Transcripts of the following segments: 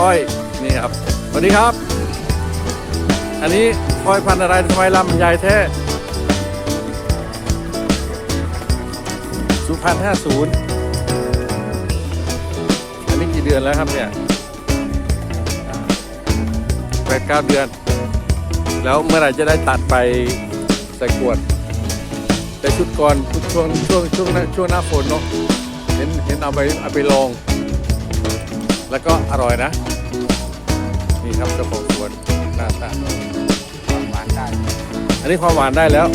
อ้อยนี่ครับสวัสดีครับ อันนี้อ้อยพันธุ์อะไรทำไมลำใหญ่แท้สุพรรณห้าศูนย์อันนี้กี่เดือนแล้วครับเนี่ยแปดเก้าเดือน แล้วเมื่อไหร่จะได้ตัดไปใส่ขวดแต่ชุดก่อนช่วงช่วงช่วงช่วงหน้าฝนเนาะเห็นเห็นเอาไปเอาไปลอง แล้วก็อร่อยนะ นี่ครับเจ้าของสวนหน้าตาความหวานได้ อันนี้ความหวานได้แล้ว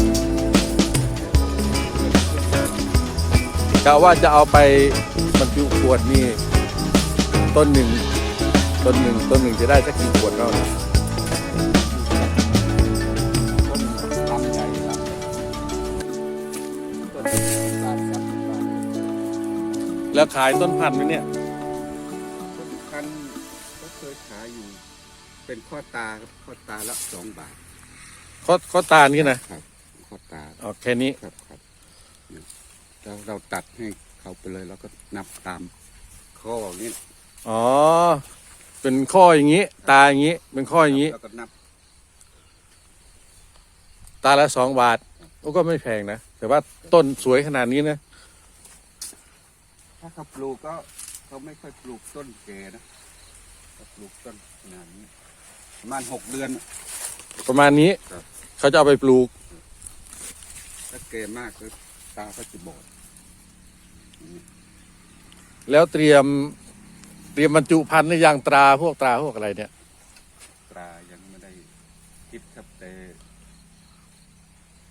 กะว่าจะเอาไปบรรจุขวดนี่ต้นหนึ่งต้นหนึ่งต้นหนึ่งจะได้สักกี่ขวดเนาะต้นลำใหญ่ครับต้นบานั้นแล้วขายต้นพันธุ์ไหมเนี่ย เป็นข้อตาครับข้อตาละสองบาทเขาเขาตาลนี่นะครับข้อตาเอาแค่นี้ครับครับนี่เราเราตัดให้เขาไปเลยแล้วก็นับตามข้อนี้อ๋อ เป็นข้ออย่างนี้ ตาอย่างนี้ เป็นข้ออย่างนี้ แล้วก็นับตาละสองบาทก็ไม่แพงนะ แต่ว่าต้นสวยขนาดนี้นะ ถ้าเขาปลูกก็เขาไม่ค่อยปลูกต้นแก่นะเขาปลูกต้นขนาดนี้ ประมาณหกเดือน ประมาณนี้ ครับ เขาจะเอาไปปลูก ถ้าแก่มากก็ตาก็จะบอดแล้วเตรียม เตรียมบรรจุพันธุ์ในยางตราพวกตราพวกอะไรเนี่ย ตรายังไม่ได้คิดครับแต่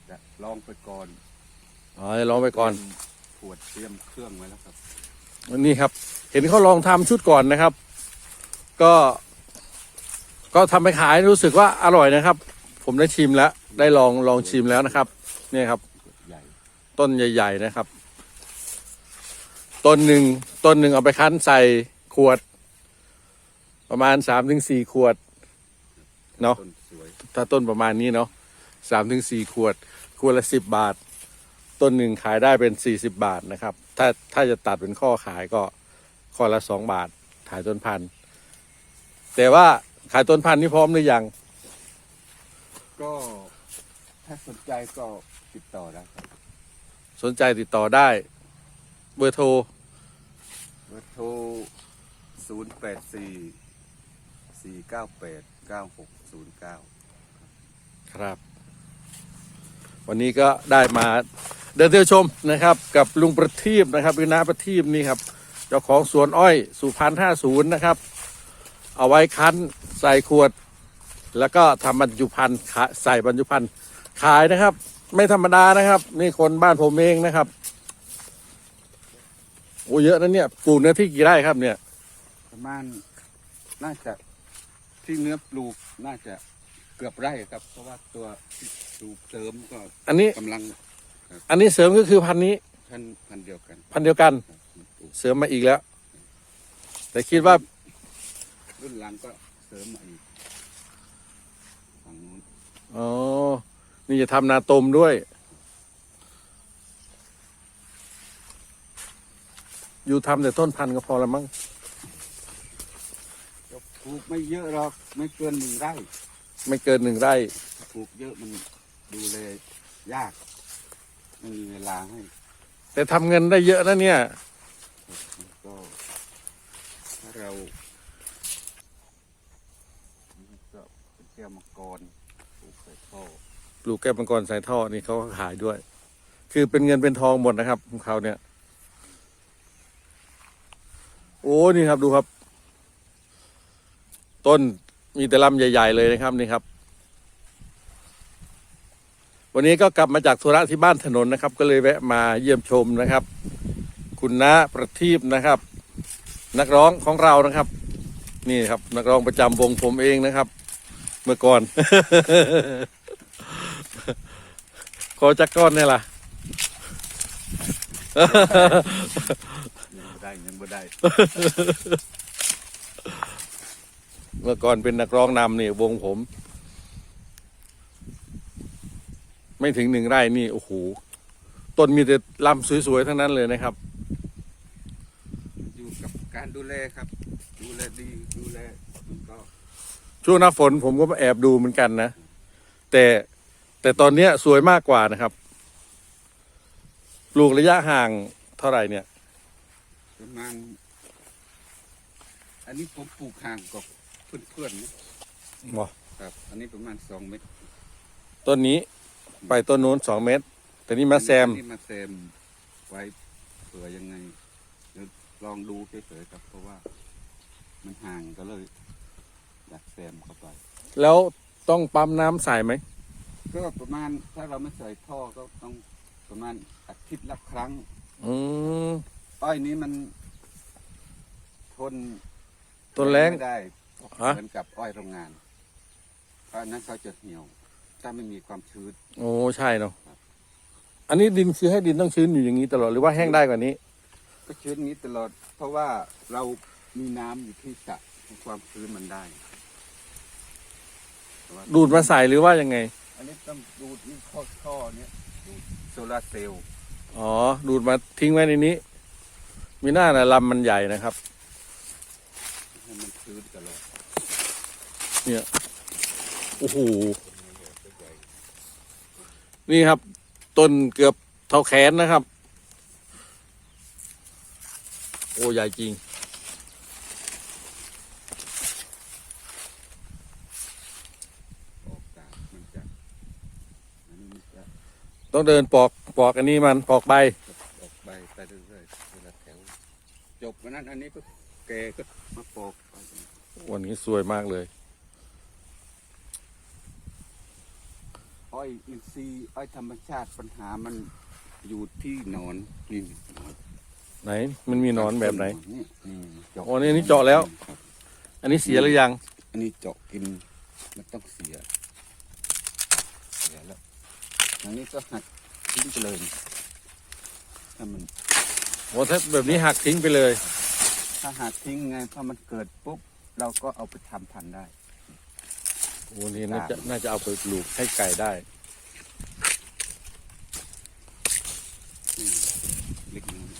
จะลองไปก่อนอ๋อลองไปก่อน ขวดเตรียมเครื่องไว้แล้วครับ นี่ครับ เห็นเขาลองทำชุดก่อนนะครับ ก็ ก็ทำไปขายรู้สึกว่าอร่อยนะครับ ผมได้ชิมแล้ว ได้ลองลองชิมแล้วนะครับ เนี่ยครับขวดใหญ่ต้นใหญ่ ๆนะครับ ต้นหนึ่งต้นหนึ่งเอาไปคั้นใส่ขวด ประมาณสามถึงสี่ขวดเนาะต้นสวยถ้าต้นประมาณนี้เนาะสามถึงสี่ขวด ขวดละสิบบาท ต้นหนึ่งขายได้เป็นสี่สิบบาทนะครับ ถ้าถ้าจะตัดเป็นข้อขายก็ข้อละสองบาทขายต้นพันธุ์แต่ว่า ขายต้นพันธุ์นี่พร้อมหรือยัง ก็ถ้าสนใจก็ติดต่อได้ครับสนใจติดต่อได้ เบอร์โทร เบอร์โทรศูนย์แปดสี่สี่เก้าแปดเก้าหกศูนย์เก้าครับ วันนี้ก็ได้มาเดินเที่ยวชมนะครับ กับลุงประทีปนะครับหรือนาประทีปนี่ครับ เจ้าของสวนอ้อยสุพรรณห้าศูนย์นะครับ เอาไว้คั้นใส่ขวด แล้วก็ทำบรรจุภัณฑ์ขาใส่บรรจุภัณฑ์ขายนะครับ ไม่ธรรมดานะครับ นี่คนบ้านผมเองนะครับโอ้เยอะนะเนี่ยปลูกเนื้อที่กี่ไร่ครับเนี่ย ประมาณน่าจะที่เนื้อปลูกน่าจะเกือบไร่ครับ เพราะว่าตัวที่ปลูกเสริมก็อันนี้กำลัง อันนี้เสริมก็คือพันธุ์นี้พันพันเดียวกัน พันธุ์เดียวกันครับปลูกเสริมมาอีกแล้ว แต่คิดว่า รุ่นหลังก็เสริมมาอีกฝั่งนู้นอ๋อ นี่จะทำนาตมด้วย อยู่ทำแต่ต้นพันธุ์ก็พอละมั้งก็ปลูกไม่เยอะหรอกไม่เกินหนึ่งไร่ไม่เกินหนึ่งไร่ปลูกเยอะมันดูแลยากไม่มีเวลาให้แต่ทำเงินได้เยอะนะเนี่ย ก็ถ้าเรานี่ก็เป็น แก้วมังกรปลูกใส่ท่อปลูกแก้วมังกรสายท่อนี่เขาก็ขายด้วย คือเป็นเงินเป็นทองหมดนะครับของเขาเนี่ย โอ้นี่ครับดูครับ ต้นมีแต่ลำใหญ่ ๆ เลยนะครับนี่ครับ วันนี้ก็กลับมาจากธุระที่บ้านถนนนะครับ ก็เลยแวะมาเยี่ยมชมนะครับ คุณน้าประทีปนะครับ นักร้องของเรานะครับ นี่ครับ นักร้องประจำวงผมเองนะครับ เมื่อก่อน ขอจักก้อนเนี่ยล่ะยังบ่ได้ยังบ่ได้เมื่อก่อนเป็นนักร้องนำนี่วงผม ไม่ถึงหนึ่งไร่นี่ โอ้โห ต้นมีแต่ลำสวย ๆ ทั้งนั้นเลยนะครับ อยู่กับการดูแลครับ ดูแลดีดูแลมันก็ ช่วงหน้าฝนผมก็มาแอบดูเหมือนกันนะ แต่แต่ตอนเนี้ยสวยมากกว่านะครับ ปลูกระยะห่างเท่าไหร่เนี่ย ประมาณ อันนี้ผมปลูกห่างกับเพื่อนๆนะบอครับ อันนี้ประมาณสองเมตรต้นนี้ไปต้นนู้นสองเมตร แต่นี่มาแซม อันนี้มาแซมไว้เผื่อยังไงเดี๋ยวลองดูเฉยๆครับ เพราะว่า มันห่างก็เลย อยากแซมเข้าไป แล้วต้องปั๊มน้ำใส่ไหม ก็ประมาณถ้าเราไม่ใส่ท่อก็ต้องประมาณอาทิตย์ละครั้ง อืม อ้อยนี้มัน ทนต้นแรงไม่ได้ฮะ เหมือนกับอ้อยโรงงานเพราะอันนั้นเขาจะเหี่ยว ถ้าไม่มีความชื้นโอ้ใช่เนาะอันนี้ดินคือให้ดินต้องชื้นอยู่อย่างนี้ตลอดหรือว่าแห้งได้กว่านี้ ก็ชื้นนี้ตลอด เพราะว่าเรามีน้ำอยู่ที่สระความชื้นมันได้แต่ว่า ดูดมาใส่หรือว่ายังไง อันนี้ต้องดูดนี่ข้อข้อเนี้ยดูดโซลาร์เซลล์อ๋อ ดูดมาทิ้งไว้ในนี้ มีหน้านะลำมันใหญ่นะครับ ให้มันชื้นตลอดโอ้โห นี่ครับ ต้นเกือบเท่าแขนนะครับ โอ้ใหญ่จริง ออกจากมันจะอันนี้มันจะ ต้องเดินปอกปอกอันนี้มันปอกใบออกใบไปเรื่อยๆทีละแถว จบวันนั้นอันนี้ก็แกก็มาปอกไปวันนี้สวยมากเลย อ้อยอินทรีย์อ้อยธรรมชาติปัญหามันอยู่ที่หนอนนี่หนอนไหน มันมีหนอนแบบไหน นี่นี่เจาะอ๋อนี่อันนี้เจาะแล้วครับอันนี้เสียหรือยัง อันนี้เจาะกินมันต้องเสีย เสียแล้ว อันนี้ก็หักทิ้งไปเลยถ้ามันโอ้ถ้าแบบนี้หักทิ้งไปเลย ถ้าหักทิ้งไงพอมันเกิดปุ๊บ เราก็เอาไปทำพันธุ์ได้ โอ้นี่น่าจะน่าจะเอาไปปลูกให้ไก่ได้นี่เล็กน้อย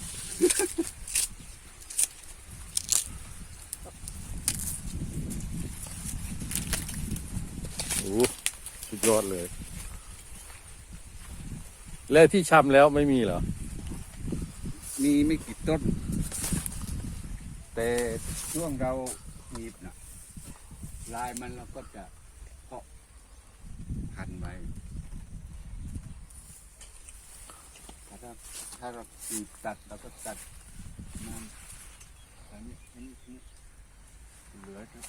โอ้สุดยอดเลย แล้วที่ช้ำแล้วไม่มีเหรอ มีไม่กี่ต้น แต่ช่วงเราหีบนะลายมันเราก็จะเพาะพันธุ์ไว้ถ้าเราถ้าเราหีบตัดเราก็ตัดมันอันนี้อันนี้อันนี้เหลือสัก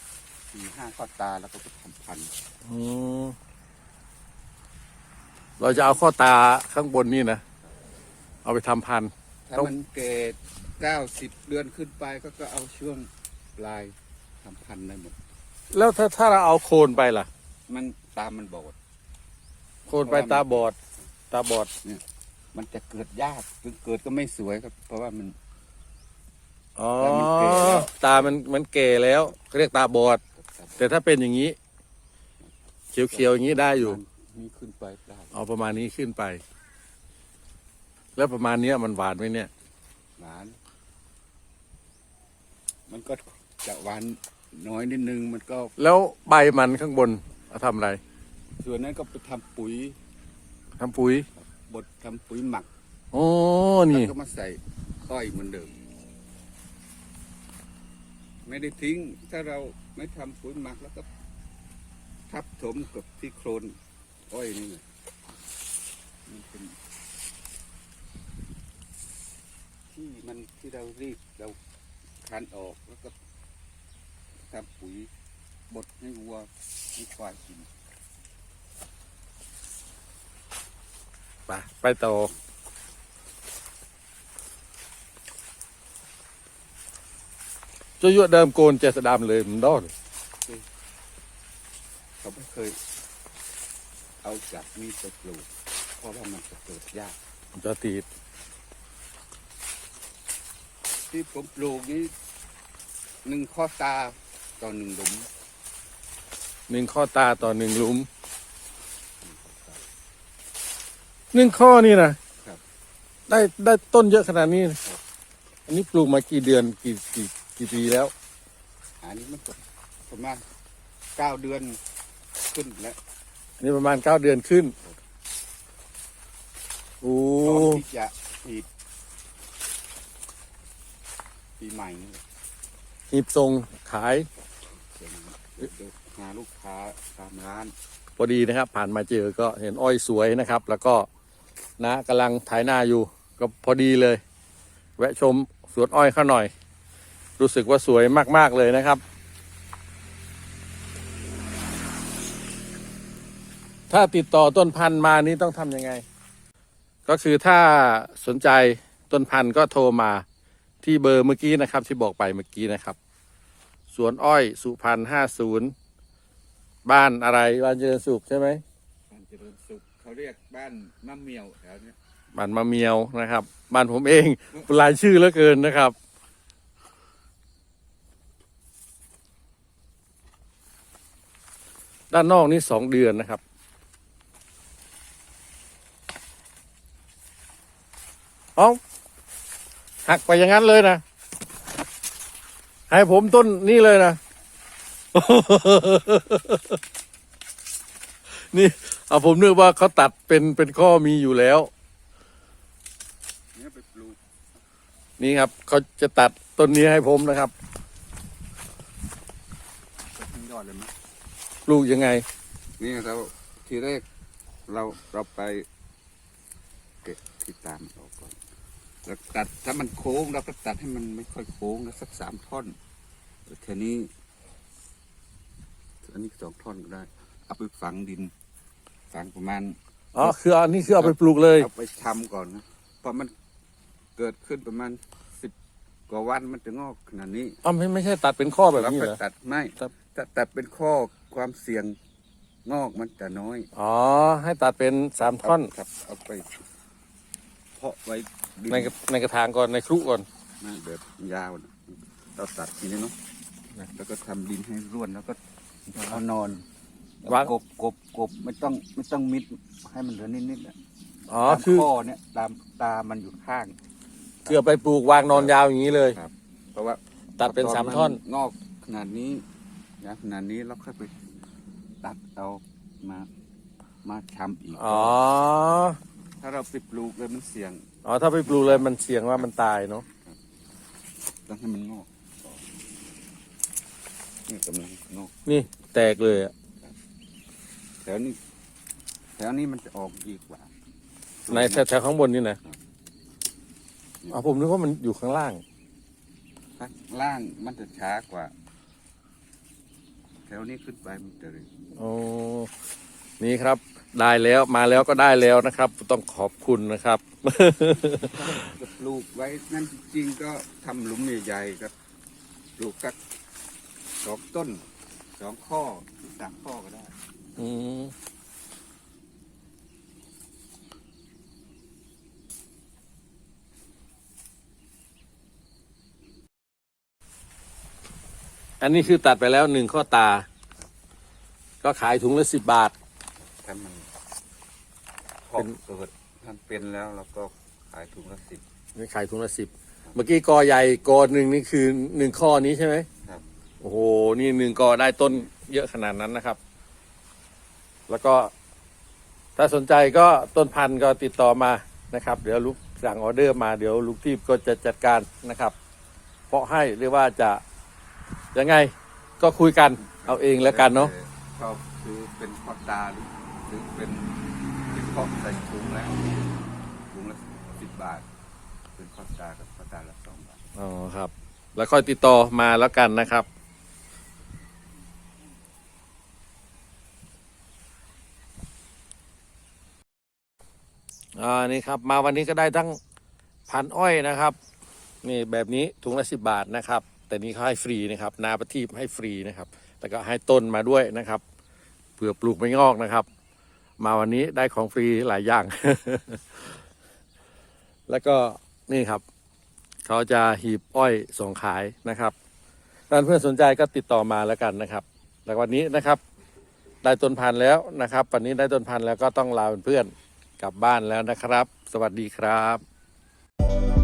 สี่ห้าข้อตาแล้วก็ไปทำพันธุ์อืม เราจะเอาข้อตาข้างบนนี่นะ เอาไปทำพันธุ์ ถ้าต้อง มันเกตเก้าสิบเดือนขึ้นไปก็ก็เอาช่วงปลายทำพันธุ์ได้หมด แล้วถ้าถ้าเราเอาโคนไปล่ะ มันตามมันบอด โคนไปตาบอด ตาบอด มันจะเกิดยากหรือเกิดก็ไม่สวยครับ เพราะว่ามัน อ๋อ แล้วมันแก่แล้ว ตามันมันแก่แล้วเขาเรียกตาบอด แต่ถ้าเป็นอย่างนี้ เขียวๆอย่างนี้ได้อยู่มีขึ้นไปได้ เอาประมาณนี้ขึ้นไป แล้วประมาณเนี้ยมันหวานไหมเนี่ย หวาน มันก็จะหวานน้อยนิดนึง มันก็แล้วใบมันข้างบนเอาทำอะไรส่วนนั้นก็ไปทำปุ๋ยทำปุ๋ยบดทำปุ๋ยหมักโอ้แล้วนี่ ก็มาใส่อ้อยเหมือนเดิม ไม่ได้ทิ้ง ถ้าเราไม่ทำปุ๋ยหมักแล้วก็ ทับถมกับที่โครนอ้อยนี่แหละ มันเป็นที่มันที่เรารีบเราคันออกแล้วก็ทำปุ๋ยบดให้วัวให้ควายกินไปไปต่อจะยั่วเดิมโกนเจสดามเลยมันดอนเขาไม่เคย เอาจากมีดไปปลูกเพ ราะว่ามันจะเกิดยากมันจะติดที่ผมปลูกนี้หนึ่งข้อตาต่อหนึ่งหลุมหนึ่งข้อตาต่อหนึ่งหลุมหนึ่งข้อนี่นะครับได้ได้ต้นเยอะขนาดนี้นะอันนี้ปลูกมากี่เดือนกี่กี่กี่ปีแล้ว อันนี้มันก็ประมาณเก้าเดือนขึ้นแล้วนี่ประมาณเก้าเดือนขึ้น โอ้ตอนที่จะฉีดปีใหม่นี่แหละหีบทรงขาย เดี๋ยวนะหาลูกค้าตามร้านพอดีนะครับ ผ่านมาเจอก็เห็นอ้อยสวยนะครับ แล้วก็นะกำลังถ่ายหน้าอยู่ ก็พอดีเลย แวะชมสวนอ้อยเขาหน่อย รู้สึกว่าสวยมากๆเลยนะครับ ถ้าติดต่อต้นพันธุ์มานี่ต้องทำยังไง ก็คือถ้าสนใจต้นพันธุ์ก็โทรมาที่เบอร์เมื่อกี้นะครับ ที่บอกไปเมื่อกี้นะครับ สวนอ้อยสุพรรณห้าศูนย์บ้านอะไรบ้านเจริญสุขใช่ไหมบ้านเจริญสุขเขาเรียกบ้านมะเมียวแถวเนี้ยบ้านมะเมียวนะครับ บ้านผมเองหลายชื่อเหลือเกินนะครับ ด้านนอกนี่สองเดือนนะครับ เอาหักไปอย่างนั้นเลยนะ ให้ผมต้นนี่เลยนะ นี่เอาผมนึกว่าเขาตัดเป็นเป็นข้อมีอยู่แล้วเนี่ยไปปลูกนี่ครับเขาจะตัดต้นนี้ให้ผมนะครับไปทั้งยอดเลยมั้ยปลูกยังไง นี่เราทีแรกเราเราไปเก็บที่ตามออกก่อนแล้ว ตัดถ้ามันโค้งเราก็ตัดให้มันไม่ค่อยโค้งนะสักสามท่อนแค่นี้ อันนี้สองท่อนก็ได้ เอาไปฝังดิน ฝังประมาณอ๋อคืออันนี้คือเอาไปปลูกเลยเอาไปทำก่อนนะเพราะมันเกิดขึ้นประมาณสิบกว่าวันมันจะงอกขนาดนี้อ๋อไม่ไม่ใช่ตัดเป็นข้อแบบเรานี้ก็เหรอ ตัดไม่ครับ แต่แต่เป็นข้อความเสี่ยงงอกมันจะน้อยอ๋อ ให้ตัดเป็นสามท่อน ครับเอาไป เพาะไว้ดินในกระในกระถางก่อนในครุก่อนนะแบบยาวนะเราตัดทีนี้เนาะนะแล้วก็ทำดินให้ร่วนแล้วก็เอานอนวาง กบกบกบไม่ต้องไม่ต้องมิดให้มันเหลือนิดๆอะอ๋อตามคือข้อเนี่ยตามตามันอยู่ข้าง เกือบไปปลูกวางนอนยาวอย่างนี้เลยเพราะว่าตัดเป็นสามท่อนงอกขนาดนี้นะขนาดนี้เราค่อยไปตัดเอามามาทำอีก อ๋อ ถ้าเราไปปลูกเลยมันเสี่ยง อ๋อถ้าไปปลูกเลยมันเสี่ยงว่ามันตายเนาะต้องให้มันงอกก่อนนี่กำลังงอกนี่แตกเลยอะแถวนี้แถวนี้มันจะออกดีกว่าในแถวๆข้างบนนี่นะอ๋อผมนึกว่ามันอยู่ข้างล่าง ข้างล่างมันจะช้ากว่า แถวนี้ขึ้นไปมันจะเร็วโอ้ นี่ครับได้แล้วมาแล้วก็ได้แล้วนะครับ ต้องขอบคุณนะครับจะปลูกไว้นั่นจริงๆก็ทำหลุมใหญ่ๆก็ปลูกสักสองต้นสองข้อหรือสามข้อก็ได้ อืมอันนี้คือตัดไปแล้วหนึ่งข้อตา ก็ขายถุงละสิบบาท ถ้ามันพอเกิดมันเป็นแล้วเราก็ขายถุงละสิบ นี่ขายถุงละสิบเมื่อกี้กอใหญ่กอหนึ่งนี่คือหนึ่งข้อนี้ใช่ไหมครับ โอ้โหนี่หนึ่งกอได้ต้นเยอะขนาดนั้นนะครับ แล้วก็ ถ้าสนใจก็ต้นพันธุ์ก็ติดต่อมานะครับ เดี๋ยวลูกสั่งออเดอร์มาเดี๋ยวลูกทีบก็จะจัดการนะครับ เพาะให้หรือว่าจะยังไงก็คุยกันเอาเองแล้วกันเนาะก็คือเป็นพอตาหรือ หรือเป็นเป็นพอกใส่ถุงแล้วถุงละสิบบาท เป็นพอตากับพอตาละสองบาทอ๋อครับ แล้วค่อยติดต่อมาแล้วกันนะครับ อ่านี่ครับ มาวันนี้ก็ได้ทั้งพันอ้อยนะครับ นี่แบบนี้ถุงละสิบบาทนะครับ แต่นี้เขาให้ฟรีนะครับ นาประทีปให้ฟรีนะครับแล้วก็ให้ต้นมาด้วยนะครับเผื่อปลูกไม่งอกนะครับ มาวันนี้ได้ของฟรีหลายอย่าง แล้วก็นี่ครับ เขาจะหีบอ้อยส่งขายนะครับท่านเพื่อนสนใจก็ติดต่อมาแล้วกันนะครับแต่วันนี้นะครับได้ต้นพันธุ์แล้วนะครับ วันนี้ได้ต้นพันธุ์แล้วก็ต้องลาเพื่อนกลับบ้านแล้วนะครับ สวัสดีครับ